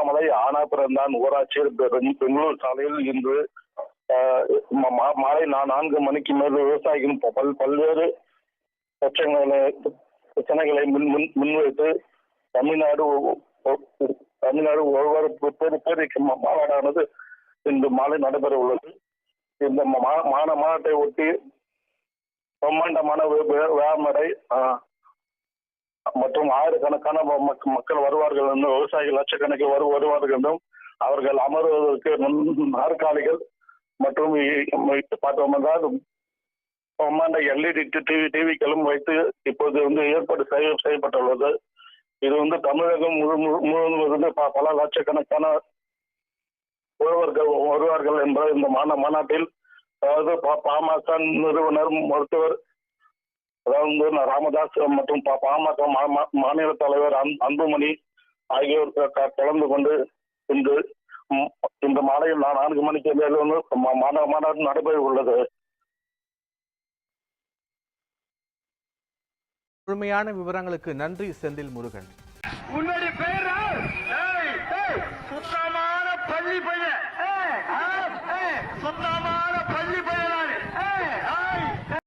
அண்ணாமலை ஆனா பிறந்தான் ஊராட்சியர் பெங்களூர் சாலையில் இன்று மாலை நான்கு மணிக்கு மேல் விவசாயிகள் பல் பல்வேறு பிரச்சனைகளை பிரச்சனைகளை முன் முன் முன்வைத்து தமிழ்நாடு தமிழ்நாடு ஒவ்வொரு பேர் பேருக்கு மாநாடானது இன்று மாலை நடைபெற உள்ளது. இந்த மா- மாநாட்டை ஒட்டி பிரம்மாண்டமான வேமடை ஆஹ், மற்றும் ஆயிரக்கணக்கான மக்கள் வருவார்கள் என்றும் விவசாயிகள் லட்சக்கணக்கில் வரு வருவார்கள் என்றும் அவர்கள் அமர்வதற்கு நாற்காலிகள் மற்றும் பார்த்தோம் என்றால் பிரம்மாண்ட எல்இடி டிவி டிவிக்களும் வைத்து இப்போது வந்து ஏற்பாடு செய்ய செய்யப்பட்டுள்ளது. இது வந்து தமிழகம் முழு முழு- முழுவதும் இருந்து ப- பல லட்சக்கணக்கான உழவர்கள் வருவார்கள் என்ற இந்த மாநாட்டில் அதாவது பா- பாமக நிறுவனர் மருத்துவர் அதாவது ராமதாஸ் மற்றும் பா- பாமக மாநில தலைவர் அன்- அன்புமணி ஆகியோர் கலந்து கொண்டு இன்று இந்த மாலையில் நான்கு மணிக்கு மாநாடு நடைபெற உள்ளது. முழுமையான விவரங்களுக்கு நன்றி செந்தில் முருகன். உன்னுடைய பேர் சுத்தமான பள்ளி பையன். சுத்தமான பள்ளி பையன்